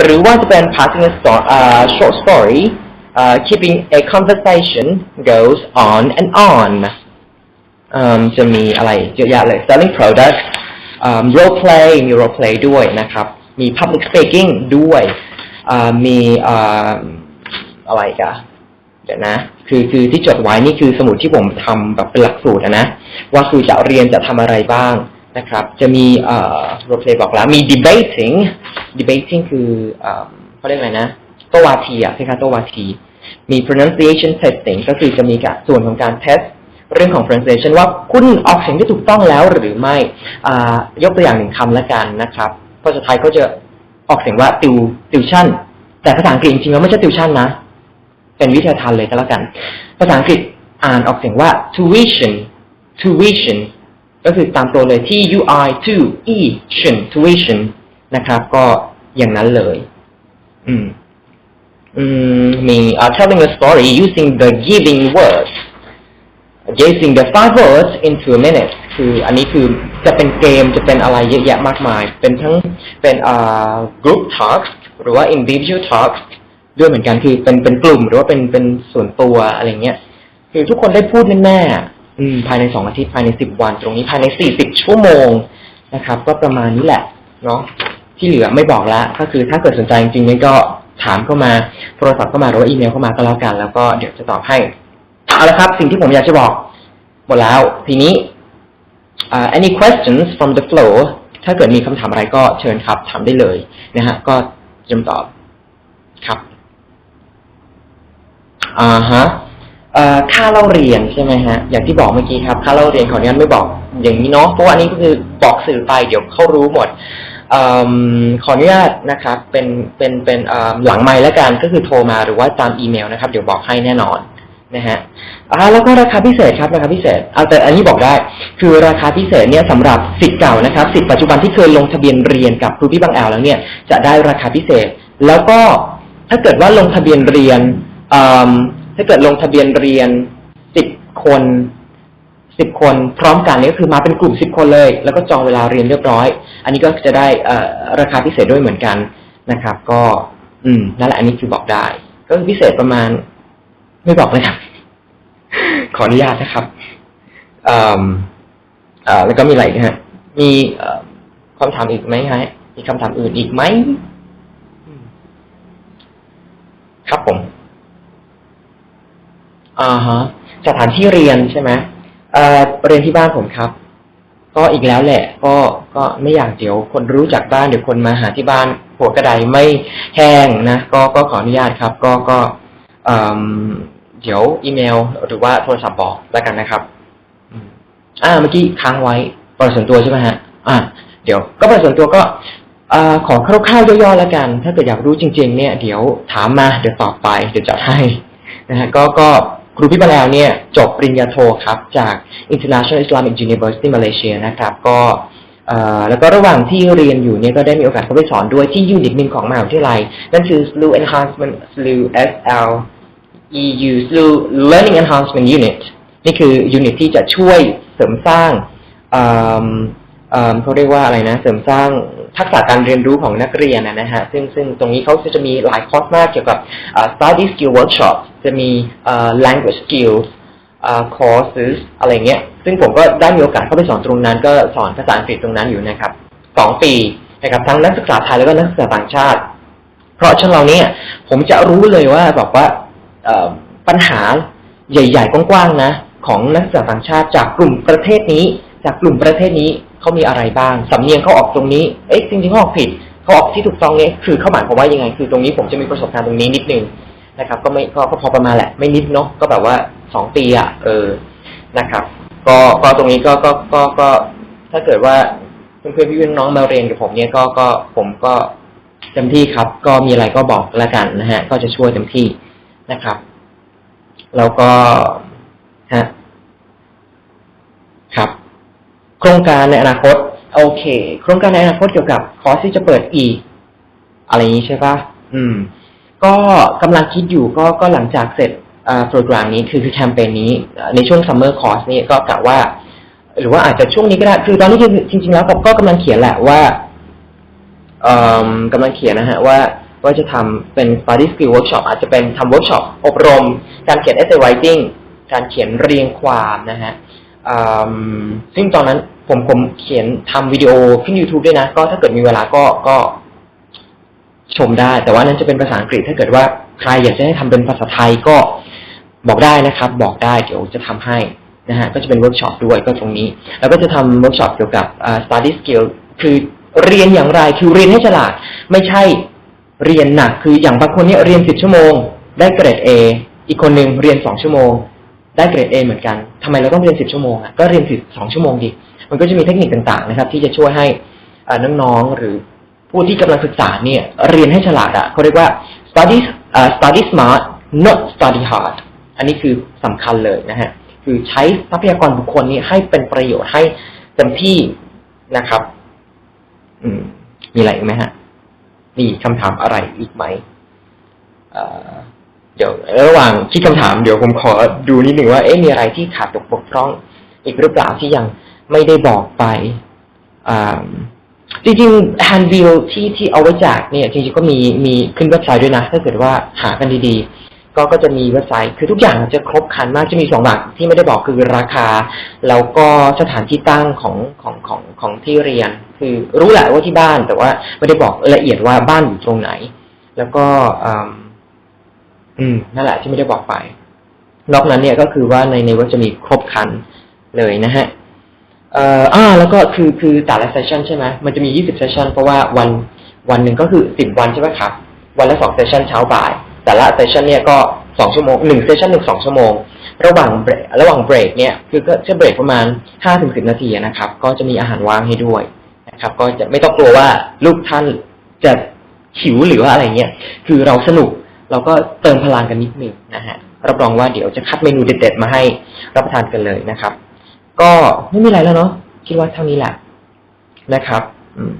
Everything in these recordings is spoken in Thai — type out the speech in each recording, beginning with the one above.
หรือว่าจะเป็น passing a sto- uh, short story uh, keeping a conversation goes on and on เอิ่มจะมีอะไรเยอะแยะเลย selling product เอิ่ม role play มี role play ด้วยนะครับ มี public speaking ด้วย มีเอ่อะไรกันเดี๋ยวนะ คือคือที่จดไว้นี่คือสมุดที่ผมทำแบบเป็นหลักสูตรอะนะ ว่าคือจะเรียนจะทำอะไรบ้าง นะครับ จะมีเอ่อ role play บอกแล้วมี debating debating คือเอ่อเขาเรียกอะไรนะโตวาทีอะคล้ายๆโตวาที มี pronunciation testing ก็คือจะมีการส่วนของการ test เรื่องของ pronunciation ว่าคุณออกเสียงได้ถูกต้องแล้วหรือไม่อ่ายกตัวอย่างหนึ่งคำละกันนะครับภาษาไทยก็จะออกเสียงว่าติวติวชั่นแต่ภาษาอังกฤษจริงๆแล้วไม่ใช่ติวชั่นนะ เป็นวิทยาทานเลยก็แล้วกัน ภาษาอังกฤษอ่านออกเสียงว่า tuition tuition ก็คือตามตัวเลย t u i to e tion tuition นะครับ ก็อย่างนั้นเลย อืม อืม มี uh, telling a story using the giving words guessing the five words into a minute คืออันนี้คือจะเป็นเกมจะเป็นอะไรเยอะแยะมากมาย เป็นทั้งเป็นอ่า group talks หรือว่า individual talks ด้วยเหมือนกันคือเป็นเป็นกลุ่มหรือว่าเป็นเป็นส่วนตัวอะไรเงี้ย คือทุกคนได้พูดแน่ๆ อืมภายในสองอาทิตย์ภายในสิบวัน ตรงนี้ภายในสี่สิบชั่วโมงนะครับ ก็ประมาณนี้แหละเนาะที่เหลือไม่บอกแล้วก็คือถ้าเกิดสนใจจริงๆนี่ก็ถามเข้ามาโทรศัพท์เข้ามาหรือว่าอีเมลเข้ามาก็แล้วกัน แล้วก็เดี๋ยวจะตอบให้เอาละครับ สิ่งที่ผมอยากจะบอกหมดแล้วทีนี้ uh, any questions from the floor ถ้าเกิดมีคำถามอะไรก็เชิญครับถามได้เลยนะฮะก็จะตอบครับอ่าฮะ ค่าเล่าเรียนใช่ไหมฮะ อย่างที่บอกเมื่อกี้ครับ ค่าเล่าเรียนขออนุญาตไม่บอกอย่างนี้เนาะเพราะอันนี้ก็คือบอกสื่อไปเดี๋ยวเขารู้หมดอขออนุญาตนะครับ เป็นเป็นเป็นหลังไมค์แล้วกันก็คือโทรมาหรือว่าตามอีเมลนะครับ เดี๋ยวบอกให้แน่นอนนะฮะอาแล้วก็ราคาพิเศษครับราคาพิเศษเอาแต่อันนี้บอกได้ คือราคาพิเศษเนี่ยสำหรับสิทธิ์เก่านะครับสิทธิ์ปัจจุบันที่เคยลงทะเบียนเรียนกับครูพี่บางแอลแล้วเนี่ยจะได้ราคาพิเศษ แล้วก็ถ้าเกิดว่าลงทะเบียนเรียน ถ้าเกิดลงทะเบียนเรียนสิบคนสิบคนพร้อมกันนี่ก็คือมาเป็นกลุ่มสิบคนเลย แล้วก็จองเวลาเรียนเรียบร้อย อันนี้ก็จะได้ราคาพิเศษด้วยเหมือนกันนะครับ ก็ อืมนั่นแหละอันนี้คือบอกได้ ก็คือพิเศษประมาณ ไม่บอกเลยครับ ขออนุญาตนะครับออ่อแล้วก็มีอะไรอีกฮะมีคำถามอีกไหมฮะมีคำถามอื่นอีกไหมครับผม อ่าฮะสถานที่เรียนใช่ไหมเอ่อเรียนที่บ้านผมครับ ก็อีกแล้วแหละ ก็ก็ไม่อยากเดี๋ยวคนรู้จักบ้านเดี๋ยวคนมาหาที่บ้านหัวกระไดไม่แห้งนะก็ก็ขออนุญาตครับ ก็ก็อืมเดี๋ยวอีเมล หรือว่าโทรศัพท์บอกแล้วกันนะครับอ่าเมื่อกี้ค้างไว้เปิดส่วนตัวใช่ไหมฮะ อ่า เดี๋ยว ก็เปิดส่วนตัวก็อ่าขอคร่าวๆย่อๆแล้วกัน ถ้าเกิดอยากรู้จริง ๆ เนี่ย เดี๋ยวถามมา เดี๋ยวตอบไป เดี๋ยวจัดให้นะฮะ ก็ก็ ครูพี่บาแล้วเนี่ยจบปริญญาโทครับ จาก International Islamic University Malaysia นะครับ ก็แล้วก็ระหว่างที่เรียนอยู่เนี่ยก็ได้มีโอกาสเข้าไปสอนด้วยที่ยูนิตหนึ่งของมหาวิทยาลัย นั่นคือ SLU Enhancement SLU SL EU SLU Learning Enhancement Unit นี่คือยูนิตที่จะช่วยเสริมสร้างเขาเรียกว่าอะไรนะ เสริมสร้างทักษะการเรียนรู้ของนักเรียนนะฮะซึ่งซึ่งตรงนี้เขาจะมีหลายคอร์สมากเกี่ยวกับ study skill workshop จะมี language skills courses อะไรเงี้ย ซึ่งผมก็ได้มีโอกาสเข้าไปสอนตรงนั้น ก็สอนภาษาอังกฤษตรงนั้นอยู่นะครับสองปีนะครับ ทั้งนักศึกษาไทยแล้วก็นักศึกษาต่างชาติ เพราะฉะนั้นเราเนี่ยผมจะรู้เลยว่าบอกว่าปัญหาใหญ่ๆกว้างๆนะ ของนักศึกษาต่างชาติจากกลุ่มประเทศนี้ จากกลุ่มประเทศนี้เขามีอะไรบ้างสำเนียงเขาออกตรงนี้เอ๊ะจริงๆเขาออกผิดเขาออกที่ถูกต้องเนี่ยคือเขาหมายความว่ายังไง คือตรงนี้ผมจะมีประสบการณ์ตรงนี้นิดนึง นะครับ ก็ไม่ก็พอประมาณแหละ ไม่นิดเนาะก็แบบว่าสองปีอะ เออนะครับ ก็ก็ตรงนี้ก็ก็ก็ก็ถ้าเกิดว่าเพื่อนๆพี่ๆน้องมาเรียนกับผมเนี่ยก็ก็ผมก็เต็มที่ครับ ก็มีอะไรก็บอกแล้วกันนะฮะ ก็จะช่วยเต็มที่นะครับแล้วก็ฮะครับ โครงการในอนาคต โอเค โครงการในอนาคตเกี่ยวกับคอร์สที่จะเปิดอีกอะไรนี้ใช่ปะอืม ก็กำลังคิดอยู่ก็ก็หลังจากเสร็จโปรแกรมนี้คือคือแคมเปญนี้ในช่วงซัมเมอร์คอร์สนี่ก็กะว่า หรือว่าอาจจะช่วงนี้ก็ได้คือตอนนี้จริง ๆ แล้วผมก็กำลังเขียนแหละว่าเอิ่มกำลังเขียนนะฮะว่าว่าจะทำเป็น study skill workshop อาจจะเป็นทำ workshop อบรม การเขียน essay writing การเขียนเรียงความนะฮะซึ่งตอนนั้นผมผมเขียนทำวิดีโอขึ้น YouTube ด้วยนะ ก็ถ้าเกิดมีเวลาก็ก็ ชมได้ แต่ว่านั้นจะเป็นภาษาอังกฤษถ้าเกิดว่าใครอยากจะให้ทำเป็นภาษาไทยก็บอกได้นะครับ บอกได้เดี๋ยวจะทำให้นะฮะก็จะเป็นเวิร์กช็อปด้วยก็ตรงนี้ แล้วก็จะทำเวิร์กช็อปเกี่ยวกับอ่า study skill คือเรียนอย่างไรคือเรียนให้ฉลาด ไม่ใช่เรียนหนัก คืออย่างบางคนเนี่ยเรียนสิบชั่วโมง ได้เกรด A อีกคนหนึ่งเรียนสองชั่วโมง ได้เกรด A เหมือนกันทำไมเราต้องเรียนสิบชั่วโมงอะก็เรียนสิบสองชั่วโมงดิมันก็จะมีเทคนิคต่างๆนะครับ ที่จะช่วยให้อ่าน้องๆหรือ ผู้ที่กำลังศึกษาเนี่ย เรียนให้ฉลาดอะเขาเรียกว่า study อ่า study smart not study hard อันนี้คือสำคัญเลยนะฮะ คือใช้ทรัพยากรบุคคลนี้ให้เป็นประโยชน์ให้เต็มที่นะครับ อืม มีอะไรอีกไหมฮะ มีคำถามอะไรอีกไหมอ่อเดี๋ยวระหว่างคิดคำถามเดี๋ยวผมขอดูนิดหนึ่งว่าเอ๊ะมีอะไรที่ขาดตกบกพร่อง อีกหรือเปล่าที่ยังไม่ได้บอกไปอ่า จริงๆ hand bill ที่ที่เอาไว้แจกเนี่ยจริงๆก็มีมีขึ้นเว็บไซต์ด้วยนะ ถ้าเกิดว่าหากันดีๆ ก็ก็จะมีเว็บไซต์ คือทุกอย่างจะครบครันมากจะมีสองอย่างที่ไม่ได้บอกคือราคา แล้วก็สถานที่ตั้งของของของของที่เรียน คือรู้แหละว่าที่บ้านแต่ว่าไม่ได้บอกละเอียดว่าบ้านอยู่ตรงไหน แล้วก็อืมอืมนั่นแหละที่ไม่ได้บอกไปนอกนั้นเนี่ยก็คือว่าในในเว็บจะมีครบครันเลยนะฮะ เอ่ออ่าแล้วก็คือคือแต่ละเซสชันใช่ไหมมันจะมี20เซสชันเพราะว่าวันวันหนึ่งก็คือ10วันใช่ไหมครับ วันละ2เซสชันเช้าบ่าย แต่ละเซสชันเนี่ยก็2ชั่วโมง1เซสชันหนึ่งสองชั่วโมง ระหว่างเบรกระหว่างเบรกเนี่ยคือก็จะเบรกประมาณ5ถึง10นาทีนะครับ ก็จะมีอาหารว่างให้ด้วยนะครับ ก็จะไม่ต้องกลัวว่าลูกท่านจะหิวหรือว่าอะไรเงี้ยคือเราสนุกเราก็เติมพลังกันนิดหนึ่งนะฮะรับรองว่าเดี๋ยวจะคัดเมนูเด็ดๆมาให้รับประทานกันเลยนะครับ ก็ไม่มีอะไรแล้วเนาะคิดว่าเท่านี้แหละนะครับ อืม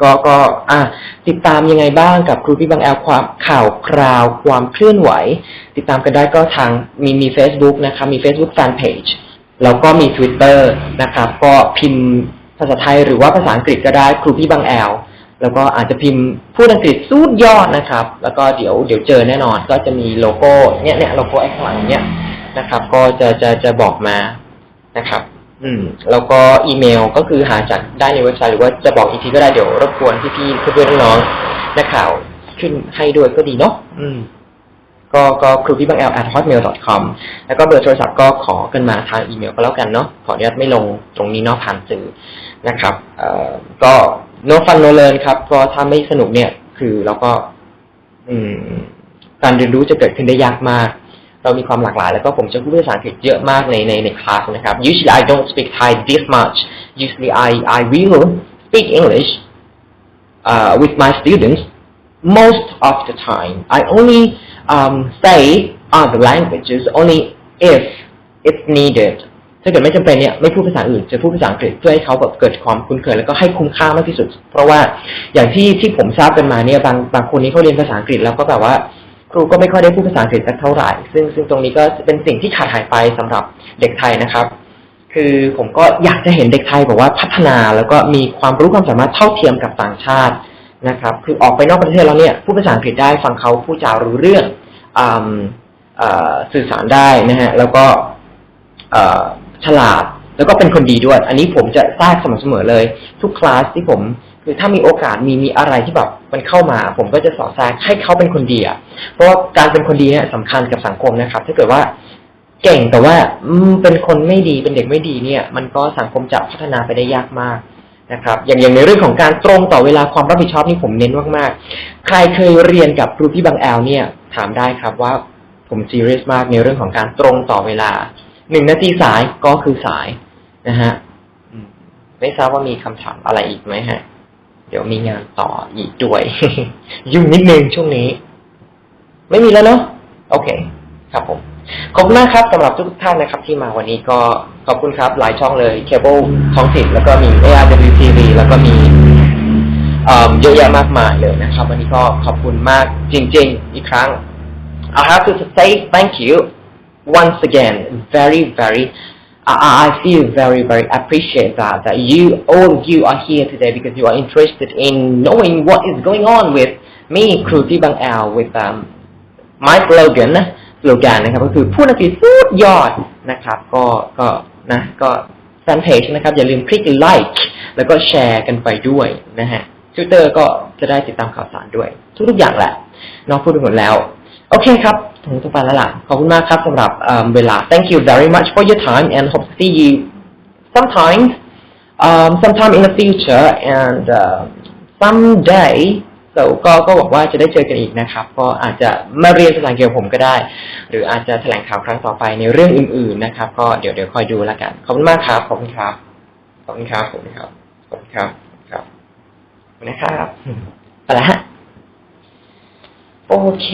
ก็ก็ อะติดตามยังไงบ้างกับครูพี่บางแอลความข่าวคราวความเคลื่อนไหว ติดตามกันได้ก็ทางมีมี Facebook นะครับมี Facebook Fan Page แล้วก็มี Twitter นะครับ ก็พิมพ์ภาษาไทยหรือว่าภาษาอังกฤษก็ได้ครูพี่บางแอลแล้วก็อาจจะพิมพ์พูดอังกฤษสูดยอดนะครับ แล้วก็เดี๋ยวเดี๋ยวเจอแน่นอน ก็จะมีโลโก้เนี่ยเนี่ยโลโก้ไอ้ข้างหลังเนี่ยนะครับ ก็จะจะจะบอกมานะครับ อืม แล้วก็อีเมลก็คือหาจากได้ในเว็บไซต์หรือว่าจะบอกอีกทีก็ได้เดี๋ยวรบกวนพี่ๆเพื่อนๆน้องๆนักข่าวขึ้นให้ด้วยก็ดีเนาะอืม ก็ก็ครูพี่บางแอล at hotmail com แล้วก็เบอร์โทรศัพท์ก็ขอกันมาทางอีเมลก็แล้วกันเนาะขออนุญาตไม่ลงตรงนี้เนอกผ่านสื่อนะครับ เอ่อก็ no fun no learn ครับเพราะถ้าไม่สนุกเนี่ย คือเราก็ อืม การเรียนรู้จะเกิดขึ้นได้ยากมาก เรามีความหลากหลาย แล้วก็ผมจะพูดภาษาอังกฤษเยอะมากในในในคลาสนะครับ usually I don't speak Thai this much usually I I will speak English uh, with my students most of the time. I only um, say other languages only if it's needed. ถ้าเกิดไม่จำเป็นเนี่ยไม่พูดภาษาอื่นจะพูดภาษาอังกฤษเพื่อให้เขาแบบเกิดความคุ้นเคยแล้วก็ให้คุ้มค่ามากที่สุด เพราะว่าอย่างที่ที่ผมทราบกันมาเนี่ยบางบางคนนี้เขาเรียนภาษาอังกฤษแล้วก็แบบว่า ครูก็ไม่ค่อยได้พูดภาษาอังกฤษสักเท่าไหร่ ซึ่งซึ่งตรงนี้ก็เป็นสิ่งที่ขาดหายไปสำหรับเด็กไทยนะครับ คือผมก็อยากจะเห็นเด็กไทยบอกว่าพัฒนาแล้วก็มีความรู้ความสามารถเท่าเทียมกับต่างชาตินะครับ คือออกไปนอกประเทศแล้วเนี่ยพูดภาษาอังกฤษได้ฟังเขาพูดจารู้เรื่องอมเอ่อสื่อสารได้นะฮะแล้วก็ฉลาดแล้วก็เป็นคนดีด้วย อันนี้ผมจะทรกสม่ำเสมอเลย ทุกคลาสที่ผม คือถ้ามีโอกาสมีมีอะไรที่แบบมันเข้ามา ผมก็จะสอดแทรกให้เขาเป็นคนดีอะเพราะว่าการเป็นคนดีเนี่ยสำคัญกับสังคมนะครับ ถ้าเกิดว่าเก่งแต่ว่าอืมเป็นคนไม่ดีเป็นเด็กไม่ดีเนี่ย มันก็สังคมจะพัฒนาไปได้ยากมากนะครับ อย่างอย่างในเรื่องของการตรงต่อเวลาความรับผิดชอบนี่ผมเน้นมากๆ ใครเคยเรียนกับครูพี่บางแอลเนี่ย ถามได้ครับว่าผมซีเรียสมากในเรื่องของการตรงต่อเวลาหนึ่งนาทีสายก็คือสายนะฮะอืมไม่ทราบว่ามีคำถามอะไรอีกไหมฮะ เดี๋ยวมีงานต่ออีกด้วย ยุ่งนิดนึงช่วงนี้ ไม่มีแล้วเนาะโอเค ครับผม ขอบคุณมากครับสำหรับทุกท่านนะครับ ที่มาวันนี้ก็ขอบคุณครับ หลายช่องเลยเคเบิลท้องถิ่นแล้วก็มี ARWTV แล้วก็มีเอ่อเยอะแยะมากมายเลยนะครับ วันนี้ก็ขอบคุณมากจริง ๆ อีกครั้ง I have to say thank you once again very very I, I feel very, very appreciate that, that you, all of you are here today because you are interested in knowing what is going on with me, ครูที่บางแอล with um, my slogan นะ slogan นะครับก็คือผู้นักเรีสุดยอดนะครับ ก็ก็นะก็แฟนเพจนะครับ อย่าลืมคลิกไลค์แล้วก็แชร์กันไปด้วยนะฮะทวิตเตอร์ก็จะได้ติดตามข่าวสารด้วย ทุกๆอย่างแหละน้องพูดไปหมดแล้ว โอเคครับถึงต้องไปแล้วล่ะ ขอบคุณมากครับสำหรับเวลา thank you very much for your time and hope to see you sometimes um, sometime in the future and uh, someday so ก็ก็หวังว่าจะได้เจอกันอีกนะครับ ก็อาจจะมาเรียนภาษาอังกฤษกับผมก็ได้ หรืออาจจะแถลงข่าวครั้งต่อไปในเรื่องอื่น ๆ นะครับ ก็เดี๋ยวเดี๋ยวคอยดูแล้วกัน ขอบคุณมากครับ ขอบคุณครับ ขอบคุณครับ ขอบคุณครับ ขอบคุณครับ ครับนะครับไปแล้วฮะ โอเค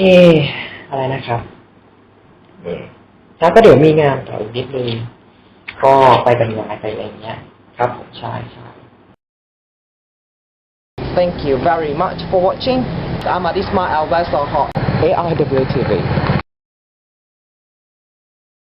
อะไรนะครับอืมแล้วก็เดี๋ยวมีงานต่ออีกนิดนึงก็ไปบรรยายไปอะไรอย่างเงี้ย ครับผมใช่ใช่ Thank you very much for watching. I'm at Ismail Al Hot AIWTV.